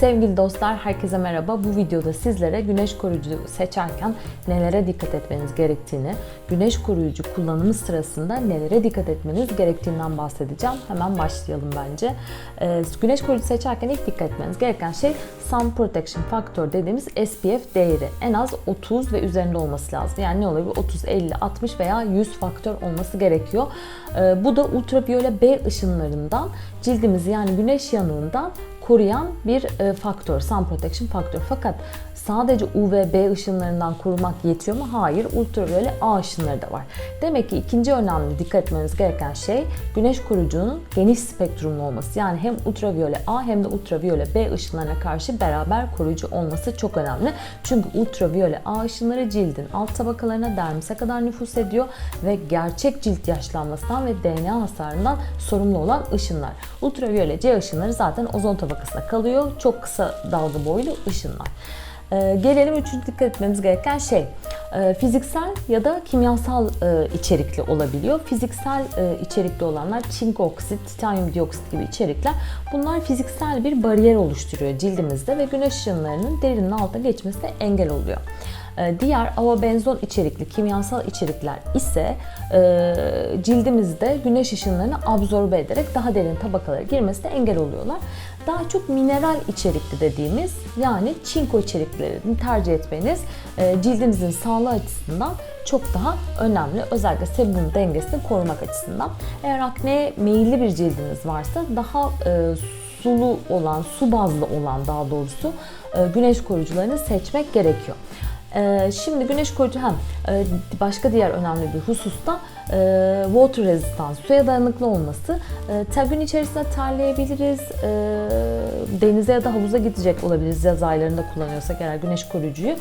Sevgili dostlar, herkese merhaba. Bu videoda sizlere güneş koruyucu seçerken nelere dikkat etmeniz gerektiğini, güneş koruyucu kullanımı sırasında nelere dikkat etmeniz gerektiğinden bahsedeceğim. Hemen başlayalım bence. Ee, güneş koruyucu seçerken ilk dikkat etmeniz gereken şey Sun Protection Factor dediğimiz SPF değeri. En az 30 ve üzerinde olması lazım. Yani ne oluyor? 30, 50, 60 veya 100 faktör olması gerekiyor. Ee, bu da ultraviyole B ışınlarından cildimizi yani güneş yanığından koruyan bir e, faktör, sun protection faktör. Fakat sadece UVB ışınlarından korumak yetiyor mu? Hayır, ultraviyole A ışınları da var. Demek ki ikinci önemli dikkat etmeniz gereken şey güneş koruyucunun geniş spektrumlu olması. Yani hem ultraviyole A hem de ultraviyole B ışınlarına karşı beraber koruyucu olması çok önemli. Çünkü ultraviyole A ışınları cildin alt tabakalarına dermise kadar nüfus ediyor ve gerçek cilt yaşlanmasından ve DNA hasarından sorumlu olan ışınlar. Ultraviyole C ışınları zaten ozon tabakasında kalıyor. Çok kısa dalga boylu ışınlar. Ee, gelelim üçüncü dikkat etmemiz gereken şey. Ee, fiziksel ya da kimyasal e, içerikli olabiliyor. Fiziksel e, içerikli olanlar çink oksit, titanyum dioksit gibi içerikler. Bunlar fiziksel bir bariyer oluşturuyor cildimizde ve güneş ışınlarının derinin altına geçmesine engel oluyor. Ee, diğer avobenzon içerikli kimyasal içerikler ise e, cildimizde güneş ışınlarını absorbe ederek daha derin tabakalara girmesine engel oluyorlar. Daha çok mineral içerikli dediğimiz yani çinko içeriklerini tercih etmeniz e, cildinizin sağlığı açısından çok daha önemli. Özellikle sebum dengesini korumak açısından. Eğer akneye meyilli bir cildiniz varsa daha e, sulu olan, su bazlı olan daha doğrusu e, güneş koruyucularını seçmek gerekiyor. Ee, şimdi güneş koruyucu hem e, başka diğer önemli bir husus da e, water resistance, suya dayanıklı olması. E, gün içerisinde terleyebiliriz, denize ya da havuza gidecek olabiliriz yaz aylarında kullanıyorsak eğer güneş koruyucuyu.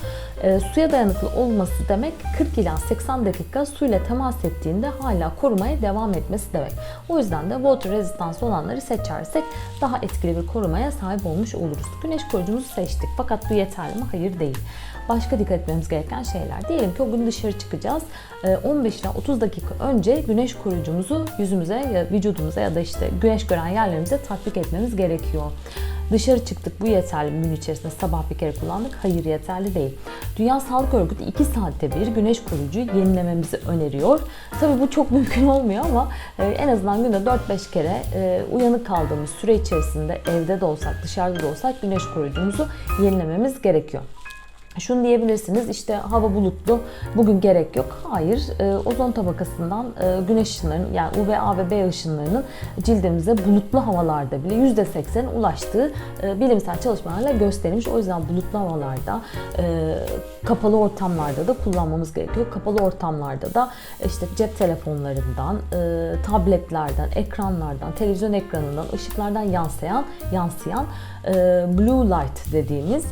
Suya dayanıklı olması demek 40 ila 80 dakika suyla temas ettiğinde hala korumaya devam etmesi demek. O yüzden de water resistance olanları seçersek daha etkili bir korumaya sahip olmuş oluruz. Güneş koruyucumuzu seçtik fakat bu yeterli mi? Hayır değil başka dikkat etmemiz gereken şeyler. Diyelim ki o gün dışarı çıkacağız. 15 ila 30 dakika önce güneş koruyucumuzu yüzümüze ya vücudumuza ya da işte güneş gören yerlerimize tatbik etmemiz gerekiyor. Dışarı çıktık bu yeterli gün içerisinde sabah bir kere kullandık. Hayır yeterli değil. Dünya Sağlık Örgütü 2 saatte bir güneş koruyucuyu yenilememizi öneriyor. Tabii bu çok mümkün olmuyor ama en azından günde 4-5 kere uyanık kaldığımız süre içerisinde evde de olsak dışarıda da olsak güneş koruyucumuzu yenilememiz gerekiyor. Şunu diyebilirsiniz işte hava bulutlu bugün gerek yok. Hayır e, ozon tabakasından e, güneş ışınlarının yani UVA ve B ışınlarının cildimize bulutlu havalarda bile %80'e ulaştığı e, bilimsel çalışmalarla gösterilmiş. O yüzden bulutlu havalarda kapalı ortamlarda da kullanmamız gerekiyor. Kapalı ortamlarda da işte cep telefonlarından, tabletlerden, ekranlardan, televizyon ekranından, ışıklardan yansıyan yansıyan blue light dediğimiz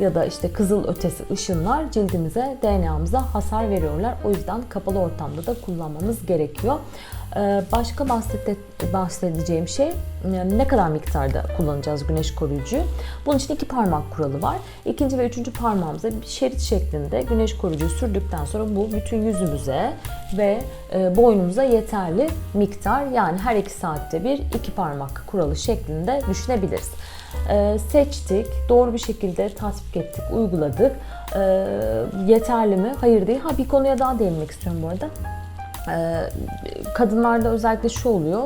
ya da işte kızıl ötesi ışınlar cildimize, DNA'mıza hasar veriyorlar. O yüzden kapalı ortamda da kullanmamız gerekiyor. E, başka bahsedeceğim şey e, ne kadar miktarda kullanacağız güneş koruyucuyu. Bunun için iki parmak kuralı var. İkinci ve üçüncü parmağımıza bir şerit şeklinde güneş koruyucuyu sürdükten sonra bu bütün yüzümüze ve boynumuza yeterli miktar yani her iki saatte bir iki parmak kuralı şeklinde düşünebiliriz e, seçtik, doğru bir şekilde tasvip ettik, uyguladık. E, yeterli mi? Hayır değil. Ha bir konuya daha değinmek istiyorum bu arada. E, kadınlarda özellikle şu oluyor.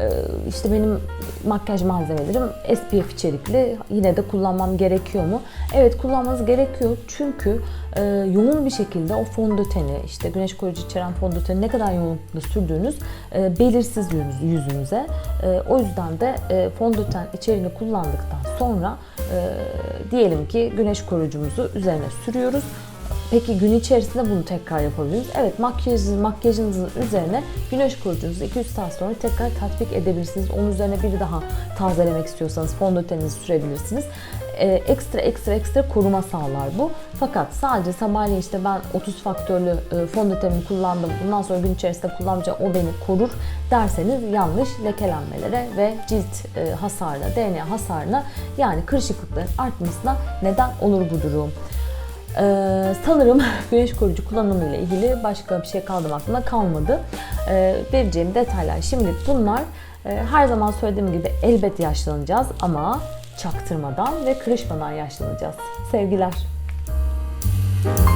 E, işte benim makyaj malzemelerim SPF içerikli. Yine de kullanmam gerekiyor mu? Evet kullanmanız gerekiyor. Çünkü e, yoğun bir şekilde o fondöteni, işte güneş koruyucu içeren fondöteni ne kadar yoğunlukla sürdüğünüz e, belirsiz yüzünüze. E, o yüzden de fondöten içeriğini kullandıktan sonra diyelim ki güneş koruyucumuzu üzerine sürüyoruz. Peki gün içerisinde bunu tekrar yapabiliriz. Evet makyajınız, makyajınızın üzerine güneş koruyucunuzu 2-3 saat sonra tekrar tatbik edebilirsiniz. Onun üzerine bir daha tazelemek istiyorsanız fondöteninizi sürebilirsiniz. Ee, ekstra ekstra ekstra koruma sağlar bu. Fakat sadece sabahleyin işte ben 30 faktörlü e, fondötenimi kullandım. Bundan sonra gün içerisinde kullanmayacağım o beni korur derseniz yanlış lekelenmelere ve cilt e, hasarına, DNA hasarına yani kırışıklıkların artmasına neden olur bu durum. Ee, sanırım güneş koruyucu kullanımı ile ilgili başka bir şey kaldı aklımda kalmadı. Ee, vereceğim detaylar şimdi bunlar. Ee, her zaman söylediğim gibi elbet yaşlanacağız ama çaktırmadan ve kırışmadan yaşlanacağız. Sevgiler.